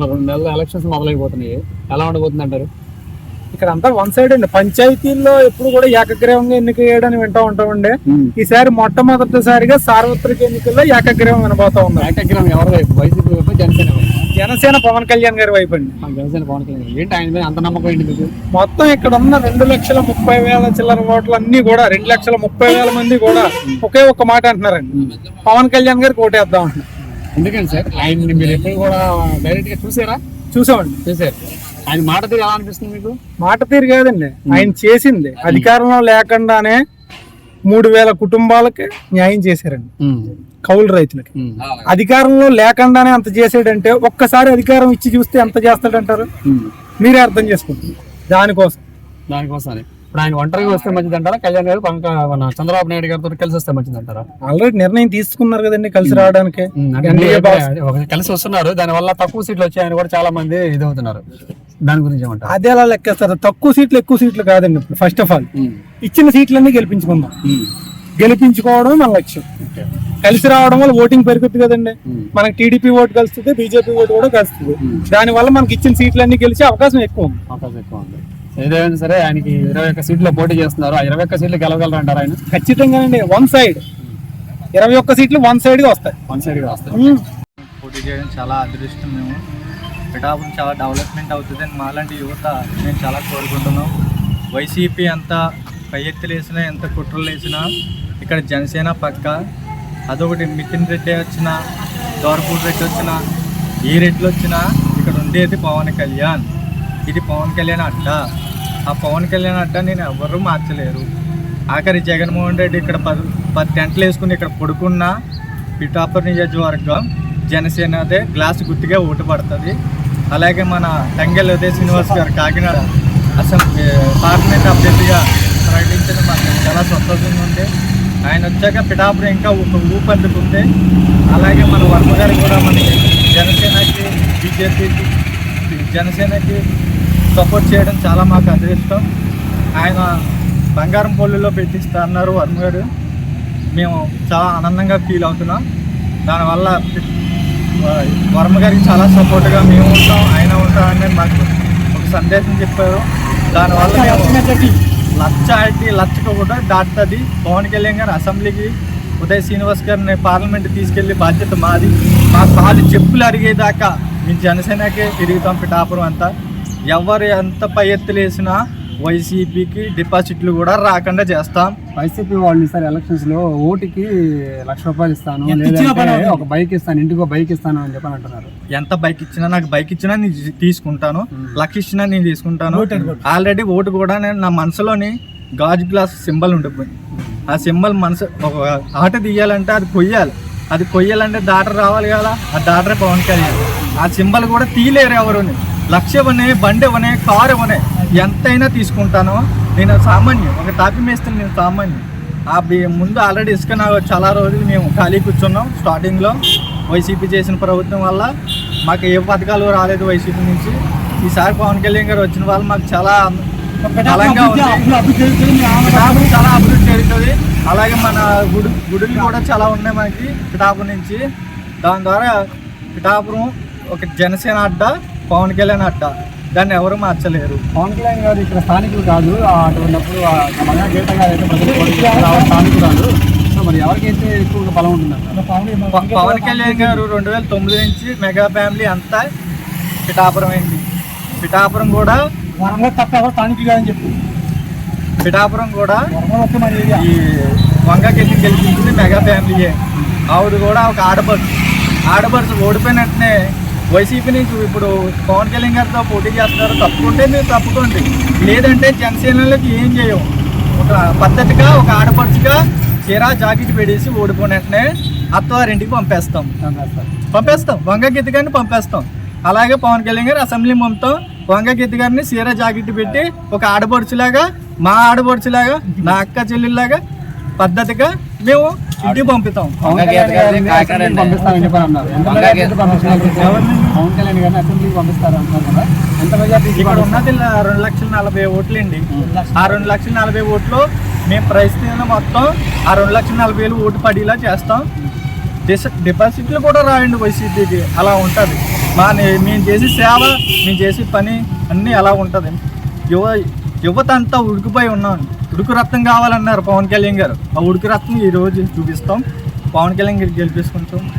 మరి రెండు నెలలు ఎలక్షన్స్ మొదలైపోతున్నాయి. ఎలా ఉండబోతుంది అంటారు ఇక్కడ అంతా వన్ సైడ్ అండి. పంచాయతీల్లో ఎప్పుడు కూడా ఏకగ్రీవంగా ఎన్నిక చేయడానికి వింటా ఉంటామండి ఈసారి మొట్టమొదటిసారిగా సార్వత్రిక ఎన్నికల్లో ఏకగ్రీవం వినబోతా ఉంది. ఏకగ్రహం ఎవరి వైపు? వైసీపీ వైపు జనసేన జనసేన పవన్ కళ్యాణ్ గారి వైపు అండి. జనసేన పవన్ కళ్యాణ్ ఏంటి ఆయన మీద అంత నమ్మకం ఏంటి మీకు? మొత్తం ఇక్కడ ఉన్న రెండు లక్షల ముప్పై వేల చిల్లర ఓట్లు అన్ని కూడా రెండు లక్షల ముప్పై వేల మంది కూడా ఒకే ఒక్క మాట అంటున్నారండి. పవన్ కళ్యాణ్ గారికి ఓటేద్దాం అంటున్నారు. ఎందుకని సార్? ఆయన మీరు ఎప్పుడు కూడా డైరెక్ట్గా చూసారా? చూసామండి. చూసారు. ఆయన మాట తీరు ఎలా అనిపిస్తుంది మీకు? మాట తీరు కాదండి. ఆయన చేసింది. అధికారంలో లేకుండానే మూడు వేల కుటుంబాలకి న్యాయం చేశారండి. కౌలు రైతులకి. అధికారంలో లేకుండానే అంత చేసాడంటే ఒక్కసారి అధికారం ఇచ్చి చూస్తే ఎంత చేస్తాడంటారు? మీరే అర్థం చేసుకుంటారు దానికోసం. దానికోసమే ఇప్పుడు ఆయన ఒంటరిగా వస్తే మంచిది అంటారా కళ్యాణ్ గారు పవన్ క- మన చంద్రబాబు నాయుడు గారితో కలిసి వస్తే మంచిది అంటారా ఆల్రెడీ నిర్ణయం తీసుకున్నారు కదండి కలిసి రావడానికి. కలిసి వస్తున్నారు దాని వల్ల తక్కువ సీట్లు వచ్చాయని కూడా చాలా మంది ఇది అవుతున్నారు దాని గురించి ఏమంటారు? అదే ఎలా లెక్కేస్తారు. తక్కువ సీట్లు ఎక్కువ సీట్లు కాదండి ఇప్పుడు ఫస్ట్ ఆఫ్ ఆల్ ఇచ్చిన సీట్లన్నీ గెలిపించుకుందాం. గెలిపించుకోవడం మన లక్ష్యం. కలిసి రావడం వల్ల ఓటింగ్ పెరుగుతుంది కదండి. మనకి టీడీపీ ఓటు కలుస్తుంది బీజేపీ ఓటు కూడా కలుస్తుంది. దాని వల్ల మనకి ఇచ్చిన సీట్లన్నీ గెలిచే అవకాశం ఎక్కువ ఉంది. అవకాశం ఎక్కువ ఉంది. ఏదైనా సరే ఆయనకి ఇరవై ఒక్క సీట్లో పోటీ చేస్తున్నారు. ఆ ఇరవై ఒక్క సీట్లు గెలవగలరు అంటారు ఆయన? ఖచ్చితంగానండి. One side. ఇరవై ఒక్క సీట్లు వన్ సైడ్గా వస్తాయి. వన్ సైడ్గా వస్తారు ఉమ్. పోటీ చేయడం చాలా అదృష్టం మేము. పిఠాపురం చాలా డెవలప్మెంట్ అవుతుందని మాలాంటి యువత మేము చాలా కోరుకుంటున్నాం. వైసీపీ అంతా పై ఎత్తులు వేసినా ఎంత కుట్రలు వేసినా ఇక్కడ జనసేన పక్క. అదొకటి మితిన్ రెడ్డి వచ్చినా దోరపూడి రెడ్డి వచ్చినా ఏ రెడ్లు వచ్చినా ఇక్కడ ఉండేది పవన్ కళ్యాణ్. ఇది పవన్ కళ్యాణ్ అడ్డ. ఆ పవన్ కళ్యాణ్ అడ్డ నేను ఎవరు మార్చలేరు. ఆఖరి జగన్మోహన్ రెడ్డి ఇక్కడ పది పది టెంట్లు వేసుకుని ఇక్కడ పడుకున్న పిఠాపురం నియోజకవర్గం జనసేనదే గ్లాస్ గుర్తుగా ఓటు పడుతుంది. అలాగే మన తంగెల్ ఉదయ శ్రీనివాస్ గారు కాకినాడ అసెంబ్లీ పార్లమెంట్ అభ్యర్థిగా ప్రకటించిన మాకు చాలా సంతోషంగా ఉంది. ఆయన వచ్చాక పిఠాపురం ఇంకా ఒక ఊపు అందుకుంది అలాగే మన వర్మ గారు కూడా మనకి జనసేనకి బీజేపీకి జనసేనకి సపోర్ట్ చేయడం చాలా మాకు అదృష్టం. ఆయన బంగారం పొల్లులో పెట్టిస్తా అన్నారు వర్మ గారు. మేము చాలా ఆనందంగా ఫీల్ అవుతున్నాం. దానివల్ల వర్మ గారికి చాలా సపోర్ట్గా మేము ఉంటాం ఆయన ఉంటాం అని మాకు ఒక సందేశం చెప్పారు. దానివల్ల లక్ష ఐటీ లక్షకు కూడా దాటుతుంది. పవన్ కళ్యాణ్ గారు అసెంబ్లీకి ఉదయ్ శ్రీనివాస్ గారిని పార్లమెంట్ తీసుకెళ్ళి బాధ్యత మాది. మా కాలు చెప్పులు అరిగేదాకా మేము జనసేనకే తిరుగుతాం పిఠాపురం అంతా. ఎవరు ఎంత పై ఎత్తులు వేసినా వైసీపీకి డిపాజిట్లు కూడా రాకుండా చేస్తాం. వైసీపీ వాళ్ళు ఈసారి ఎలక్షన్స్లో ఓటుకి లక్ష రూపాయలు ఇస్తాను లేదంటే. ఒక బైక్ ఇస్తాను ఇంటికి ఒక బైక్ ఇస్తాను అని చెప్పని అంటున్నారు. ఎంత బైక్ ఇచ్చినా నాకు బైక్ ఇచ్చినా నేను తీసుకుంటాను. లక్ష ఇచ్చినా నేను తీసుకుంటాను. ఆల్రెడీ ఓటు కూడా నేను నా మనసులోని గాజు గ్లాస్ సింబల్ ఉండిపోయింది. ఆ సింబల్ మనసు ఒక ఆట తీయాలంటే అది కొయ్యాలి. అది కొయ్యాలంటే దాటర్ రావాలి కదా. ఆ దాటరే పవన్ కళ్యాణ్. ఆ సింబల్ కూడా తీయలేరు ఎవరుని లక్ష ఇవ్వనే బండి ఇవ్వనే కారు ఇవ్వనే ఎంతైనా తీసుకుంటాను. నేను సామాన్యం ఒక తాపి మేస్తాను నేను సామాన్యం ఆ బి- ముందు ఆల్రెడీ ఇసుక నాకు చాలా రోజులు మేము ఖాళీ కూర్చున్నాం స్టార్టింగ్లో వైసీపీ చేసిన ప్రభుత్వం వల్ల మాకు ఏ పథకాలు రాలేదు వైసీపీ నుంచి. ఈసారి పవన్ కళ్యాణ్ గారు వచ్చిన వాళ్ళు మాకు చాలా బలంగా ఉంది. పిఠాపురం చాలా అభివృద్ధి జరుగుతుంది. అలాగే మన గుడి గుడులు కూడా చాలా ఉన్నాయి మనకి. పిఠాపురం నుంచి. దాని ద్వారా పిఠాపురం ఒక జనసేన అడ్డ పవన్ కళ్యాణ్ అడ్డ దాన్ని ఎవరు మార్చలేరు. పవన్ కళ్యాణ్ గారు ఇక్కడ స్థానికులు కాదు. అటువంటిప్పుడు ఆ మన గీత గారు అయితే ప్రజలు స్థానికురాలు మరి ఎవరికైతే ఎక్కువగా బలం ఉంటుందంట ప- పవన్ కళ్యాణ్ గారు రెండు వేల తొమ్మిది నుంచి మెగా ఫ్యామిలీ అంతా పిఠాపురం అయింది. పిఠాపురం కూడా వరంలో తప్ప ఎవరు స్థానికులు కాదని చెప్పి. పిఠాపురం కూడా ఈ వంగకెళ్ళి గెలిపించింది మెగా ఫ్యామిలీయే. ఆవిడ కూడా ఒక ఆడపడుచు. ఆడపడుచు ఓడిపోయిన వెంటనే వైసీపీ నుంచి ఇప్పుడు పవన్ కళ్యాణ్ గారితో పోటీ చేస్తున్నారు. తప్పుకుంటే మీరు తప్పుకోండి. లేదంటే జనసేనలోకి ఏం చేయవు ఒక పద్ధతిగా ఒక ఆడపడుచుగా చీరా జాకెట్ పెడేసి ఓడిపోయిన వెంటనే అత్తవారింటికి పంపేస్తాం. పంపేస్తాం. వంగ గీత గారిని పంపేస్తాం. అలాగే పవన్ కళ్యాణ్ గారు అసెంబ్లీ పంపుతాం వంగ గీత గారిని సీర జాకెట్ పెట్టి ఒక ఆడపడుచులాగా మా ఆడపడుచులాగా నా అక్క చెల్లెల్లాగా పద్ధతిగా మేము గారిని అసెంబ్లీకి పంపిస్తామని చెప్పని అన్నారు ఎంత మెజార్టీతో పంపిస్తున్నారు పవన్ కళ్యాణ్ గారిని అసెంబ్లీకి పంపిస్తారు అంటున్నారు కదా. ఎంత మెజార్టీ ఇక్కడ ఉన్నది రెండు లక్షల నలభై ఓట్లు అండి ఆ రెండు లక్షల నలభై ఓట్లు మేము పరిస్థితులను మొత్తం ఆ రెండు లక్షల నలభై వేలు ఓటు పడేలా చేస్తాం. డిస- డిపాజిట్లు కూడా రాయండి వైసీపీకి. అలా ఉంటుంది. మా మేము చేసే సేవ మేము చేసే పని అన్నీ అలా ఉంటుంది. యువ యువత అంతా ఉడికిపోయి ఉన్నాం. ఉడుకు రత్నం కావాలన్నారు పవన్ కళ్యాణ్ గారు. ఆ ఉడుకు రత్నం ఈరోజు చూపిస్తాం. పవన్ కళ్యాణ్ గారికి గెలిపించుకుంటాం